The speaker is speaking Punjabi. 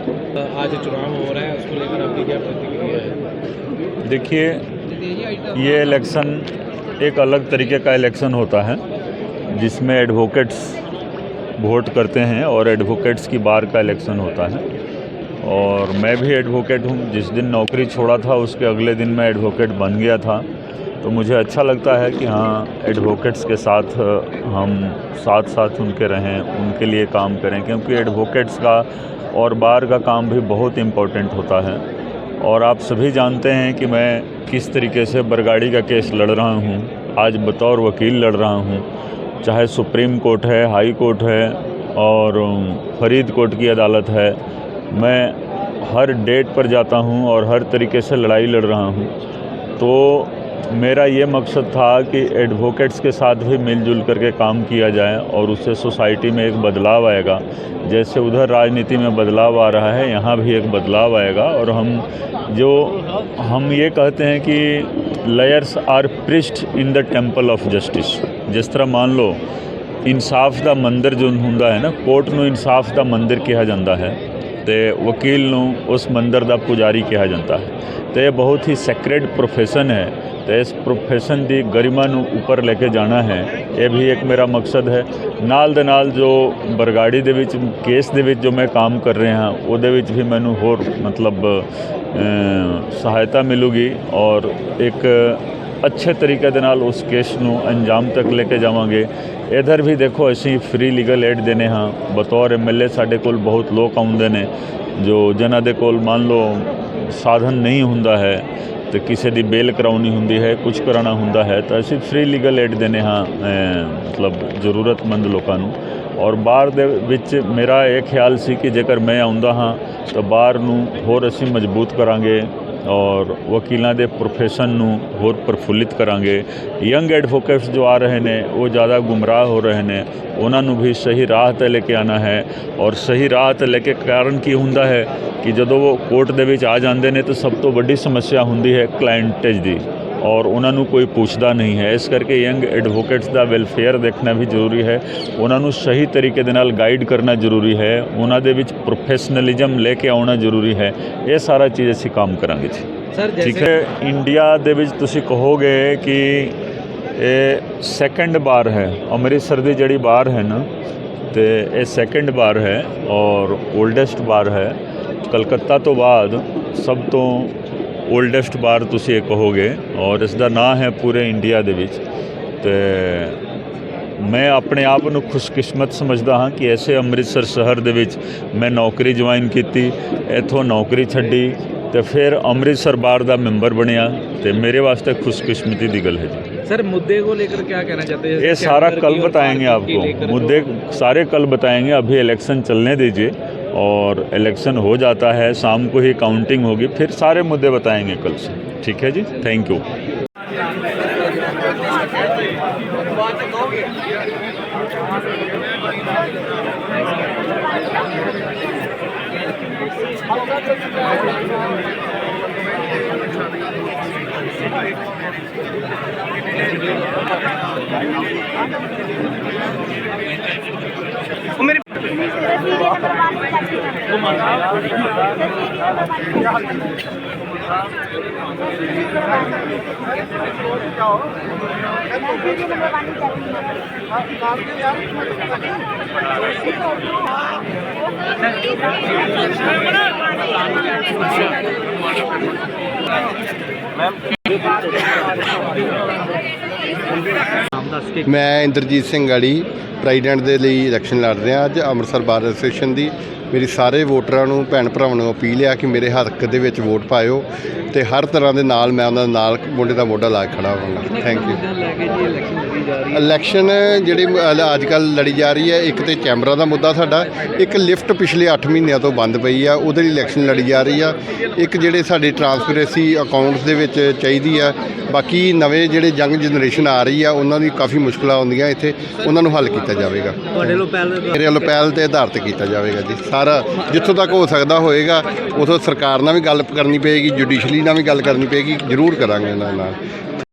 आज चुनाव हो रहा है, उसको लेकर आपकी क्या प्रतिक्रिया है? देखिए, ये इलेक्शन एक अलग तरीके का इलेक्शन होता है, जिसमें एडवोकेट्स वोट करते हैं और एडवोकेट्स की बार का इलेक्शन होता है। और मैं भी एडवोकेट हूँ। जिस दिन नौकरी छोड़ा था, उसके अगले दिन मैं एडवोकेट बन गया था। तो मुझे अच्छा लगता है कि हाँ एडवोकेट्स के साथ हम साथ साथ उनके रहें, उनके लिए काम करें, क्योंकि एडवोकेट्स का और बार का काम भी बहुत इम्पोर्टेंट होता है। और आप सभी जानते हैं कि मैं किस तरीके से बरगाड़ी का केस लड़ रहा हूँ। आज बतौर वकील लड़ रहा हूँ। चाहे सुप्रीम कोर्ट है, हाई कोर्ट है, और फरीद कोर्ट की अदालत है मैं हर डेट पर जाता हूँ और हर तरीके से लड़ाई लड़ रहा हूँ। तो मेरा ये मकसद था कि एडवोकेट्स के साथ भी मिलजुल करके काम किया जाए और उससे सोसाइटी में एक बदलाव आएगा। जैसे उधर राजनीति में बदलाव आ रहा है, यहाँ भी एक बदलाव आएगा और हम जो हम ये कहते हैं कि lawyers are priest in the temple of justice जिस तरह मान लो, इंसाफ का मंदिर जो ਹੁੰਦਾ है ना, कोर्ट ਨੂੰ का मंदिर ਮੰਦਿਰ जाता है। ਤੇ ਵਕੀਲ ਨੂੰ ਉਸ ਮੰਦਰ ਦਾ ਪੁਜਾਰੀ ਕਿਹਾ ਜਾਂਦਾ ਹੈ। ਤੇ ਇਹ ਬਹੁਤ ਹੀ ਸੈਕ੍ਰੇਡ ਪ੍ਰੋਫੈਸ਼ਨ ਹੈ ਤੇ ਇਸ ਪ੍ਰੋਫੈਸ਼ਨ ਦੀ ਗਰਿਮਾ ਨੂੰ ਉੱਪਰ ਲੈ ਕੇ ਜਾਣਾ ਹੈ। ਇਹ ਵੀ ਇੱਕ ਮੇਰਾ ਮਕਸਦ ਹੈ। ਨਾਲ ਦੇ ਨਾਲ ਜੋ ਬਰਗਾੜੀ ਦੇ ਵਿੱਚ, ਕੇਸ ਦੇ ਵਿੱਚ ਜੋ ਮੈਂ ਕੰਮ ਕਰ ਰਿਹਾ ਹਾਂ, ਉਹਦੇ ਵਿੱਚ ਵੀ ਮੈਨੂੰ ਹੋਰ ਮਤਲਬ ਸਹਾਇਤਾ ਮਿਲੂਗੀ ਔਰ ਇੱਕ ਅੱਛੇ ਤਰੀਕੇ ਦੇ ਨਾਲ ਉਸ ਕੇਸ ਨੂੰ ਅੰਜਾਮ ਤੱਕ ਲੈ ਕੇ ਜਾਵਾਂਗੇ। ਇਧਰ ਵੀ ਦੇਖੋ, ਅਸੀਂ ਫ੍ਰੀ ਲੀਗਲ ਏਡ ਦੇਨੇ ਹਾਂ। ਬਤੌਰ ਐਮਐਲਏ ਸਾਡੇ ਕੋਲ ਬਹੁਤ ਲੋਕ ਆਉਂਦੇ ਨੇ, ਜੋ ਜਿਨ੍ਹਾਂ ਦੇ ਕੋਲ ਮੰਨ ਲਓ ਸਾਧਨ ਨਹੀਂ ਹੁੰਦਾ ਹੈ, ਤੇ ਕਿਸੇ ਦੀ ਬੇਲ ਕਰਾਉਣੀ ਹੁੰਦੀ ਹੈ ਕੁਝ ਕਰਾਉਣਾ ਹੁੰਦਾ ਹੈ, ਤਾਂ ਅਸੀਂ ਫ੍ਰੀ ਲੀਗਲ ਏਡ ਦੇਨੇ ਹਾਂ ਮਤਲਬ ਜ਼ਰੂਰਤਮੰਦ ਲੋਕਾਂ ਨੂੰ। ਔਰ ਬਾਹਰ ਦੇ ਵਿੱਚ ਮੇਰਾ ਇਹ ਖਿਆਲ ਸੀ ਕਿ ਜੇਕਰ ਮੈਂ ਆਉਂਦਾ ਹਾਂ, ਤਾਂ ਬਾਹਰ ਨੂੰ ਹੋਰ ਅਸੀਂ ਮਜ਼ਬੂਤ ਕਰਾਂਗੇ। ਔਰ ਵਕੀਲਾਂ ਦੇ ਪ੍ਰੋਫੈਸ਼ਨ ਨੂੰ ਹੋਰ ਪ੍ਰਫੁੱਲਿਤ ਕਰਾਂਗੇ। ਯੰਗ ਐਡਵੋਕੇਟਸ ਜੋ ਆ ਰਹੇ ਨੇ, ਉਹ ਜ਼ਿਆਦਾ ਗੁੰਮਰਾਹ ਹੋ ਰਹੇ ਨੇ। ਉਹਨਾਂ ਨੂੰ ਵੀ ਸਹੀ ਰਾਹ 'ਤੇ ਲੈ ਕੇ ਆਣਾ ਹੈ। ਔਰ ਸਹੀ ਰਾਹ 'ਤੇ ਲੈ ਕੇ ਕਾਰਨ ਕੀ ਹੁੰਦਾ ਹੈ ਕਿ ਜਦੋਂ ਉਹ ਕੋਰਟ ਦੇ ਵਿੱਚ ਆ ਜਾਂਦੇ ਨੇ, ਤਾਂ ਸਭ ਤੋਂ ਵੱਡੀ ਸਮੱਸਿਆ ਹੁੰਦੀ ਹੈ ਕਲਾਇੰਟੇਜ ਦੀ। ਔਰ ਉਹਨਾਂ ਨੂੰ ਕੋਈ ਪੁੱਛਦਾ ਨਹੀਂ ਹੈ। ਇਸ ਕਰਕੇ ਯੰਗ ਐਡਵੋਕੇਟਸ ਦਾ ਵੈਲਫੇਅਰ ਦੇਖਣਾ ਵੀ ਜ਼ਰੂਰੀ ਹੈ। ਉਹਨਾਂ ਨੂੰ ਸਹੀ ਤਰੀਕੇ ਦੇ ਨਾਲ ਗਾਈਡ ਕਰਨਾ ਜ਼ਰੂਰੀ ਹੈ। ਉਹਨਾਂ ਦੇ ਵਿੱਚ ਪ੍ਰੋਫੈਸ਼ਨਲਿਜ਼ਮ ਲੈ ਕੇ ਆਉਣਾ ਜ਼ਰੂਰੀ ਹੈ। ਇਹ ਸਾਰਾ ਚੀਜ਼ ਅਸੀਂ ਕੰਮ ਕਰਾਂਗੇ ਜੀ। ਸਰ ਠੀਕ ਹੈ। ਇੰਡੀਆ ਦੇ ਵਿੱਚ ਤੁਸੀਂ ਕਹੋਗੇ ਕਿ ਇਹ ਸੈਕੰਡ ਬਾਰ ਹੈ। ਅੰਮ੍ਰਿਤਸਰ ਦੀ ਜਿਹੜੀ ਬਾਰ ਹੈ ਨਾ ਤੇ ਇਹ ਸੈਕੰਡ ਬਾਰ ਹੈ ਔਰ 올ਡੈਸਟ ਬਾਰ ਹੈ। ਕਲਕੱਤਾ ਤੋਂ ਬਾਅਦ ਸਭ ਤੋਂ ਓਲਡੈਸਟ ਬਾਰ ਤੁਸੀਂ ਇਹ ਕਹੋਗੇ ਔਰ ਇਸ ਦਾ ਨਾਂ ਹੈ ਪੂਰੇ ਇੰਡੀਆ ਦੇ ਵਿੱਚ। ਤੇ ਮੈਂ ਆਪਣੇ ਆਪ ਨੂੰ ਖੁਸ਼ਕਿਸਮਤ ਸਮਝਦਾ ਹਾਂ ਕਿ ਐਸੇ ਅੰਮ੍ਰਿਤਸਰ ਸ਼ਹਿਰ ਦੇ ਵਿੱਚ ਮੈਂ ਨੌਕਰੀ ਜੁਆਇਨ ਕੀਤੀ ਇੱਥੋਂ ਨੌਕਰੀ ਛੱਡੀ ਤੇ ਫਿਰ ਅੰਮ੍ਰਿਤਸਰ ਬਾਰ ਦਾ ਮੈਂਬਰ ਬਣਿਆ ਤੇ ਮੇਰੇ ਵਾਸਤੇ ਖੁਸ਼ਕਿਸਮਤੀ ਦੀ ਗੱਲ ਹੈ ਜੀ। ਸਰ ਮੁੱਦੇ को लेकर क्या कहना चाहते हैं ये सारा कल बताएंगे आपको मुद्दे सारे कल बताएंगे अभी इलेक्शन चलने दीजिए और इलेक्शन हो जाता है, शाम को ही काउंटिंग होगी, फिर सारे मुद्दे बताएँगे कल से। ठीक है जी? थैंक यू ਮੈਂ ਇੰਦਰਜੀਤ ਸਿੰਘ ਗਾੜੀ ਪ੍ਰੈਜ਼ੀਡੈਂਟ ਦੇ ਲਈ ਇਲੈਕਸ਼ਨ ਲੜ ਰਿਹਾ, ਅੱਜ ਅੰਮ੍ਰਿਤਸਰ ਬਾਰ ਐਸੋਸੀਏਸ਼ਨ ਦੀ ਮੇਰੀ ਸਾਰੇ ਵੋਟਰਾਂ ਨੂੰ ਭੈਣ ਭਰਾਵਾਂ ਨੂੰ ਅਪੀਲ ਆ ਕਿ ਮੇਰੇ ਹੱਕ ਦੇ ਵਿੱਚ ਵੋਟ ਪਾਇਓ ਤੇ ਹਰ ਤਰ੍ਹਾਂ ਦੇ ਨਾਲ ਮੈਂ ਉਹਨਾਂ ਦੇ ਨਾਲ ਮੋਢੇ ਦਾ ਮੋਢਾ ਲਾ ਕੇ ਖੜਾ ਹੋਵਾਂਗਾ। ਥੈਂਕ ਯੂ ਇਲੈਕਸ਼ਨ ਜਿਹੜੀ ਅੱਜ ਕੱਲ ਲੜੀ ਜਾ ਰਹੀ ਹੈ ਇੱਕ ਤੇ ਕੈਮਰਾ ਦਾ ਮੁੱਦਾ ਸਾਡਾ ਇੱਕ ਲਿਫਟ ਪਿਛਲੇ 8 ਮਹੀਨਿਆਂ ਤੋਂ ਬੰਦ ਪਈ ਆ ਉਹਦੇ ਲਈ ਇਲੈਕਸ਼ਨ ਲੜੀ ਜਾ ਰਹੀ ਆ। ਇੱਕ ਜਿਹੜੇ ਸਾਡੇ ਟ੍ਰਾਂਸਪੇਰੈਂਸੀ ਅਕਾਊਂਟਸ ਦੇ ਵਿੱਚ ਚਾਹੀਦੀ ਆ ਬਾਕੀ ਨਵੇਂ ਜਿਹੜੇ ਯੰਗ ਜਨਰੇਸ਼ਨ ਆ ਰਹੀ ਆ ਉਹਨਾਂ ਦੀ ਕਾਫੀ ਮੁਸ਼ਕਲਾਂ ਆਉਂਦੀਆਂ ਇੱਥੇ ਉਹਨਾਂ ਨੂੰ ਹੱਲ ਕੀਤਾ ਜਾਵੇਗਾ। ਤੁਹਾਡੇ ਲੋ ਪਹਿਲ ਮੇਰੇ ਵੱਲੋਂ ਪਹਿਲ ਤੇ ਆਧਾਰ ਤੇ ਕੀਤਾ ਜਾਵੇਗਾ ਜੀ। ਸਾਰਾ ਜਿੱਥੋਂ ਤੱਕ ਹੋ ਸਕਦਾ ਹੋਏਗਾ ਉਥੋਂ ਸਰਕਾਰ ਨਾਲ ਵੀ ਗੱਲ ਕਰਨੀ ਪਏਗੀ ਜੁਡੀਸ਼ਲੀ ਨਾਲ ਵੀ ਗੱਲ ਕਰਨੀ ਪਏਗੀ ਜ਼ਰੂਰ ਕਰਾਂਗੇ ਉਹਨਾਂ ਨਾਲ।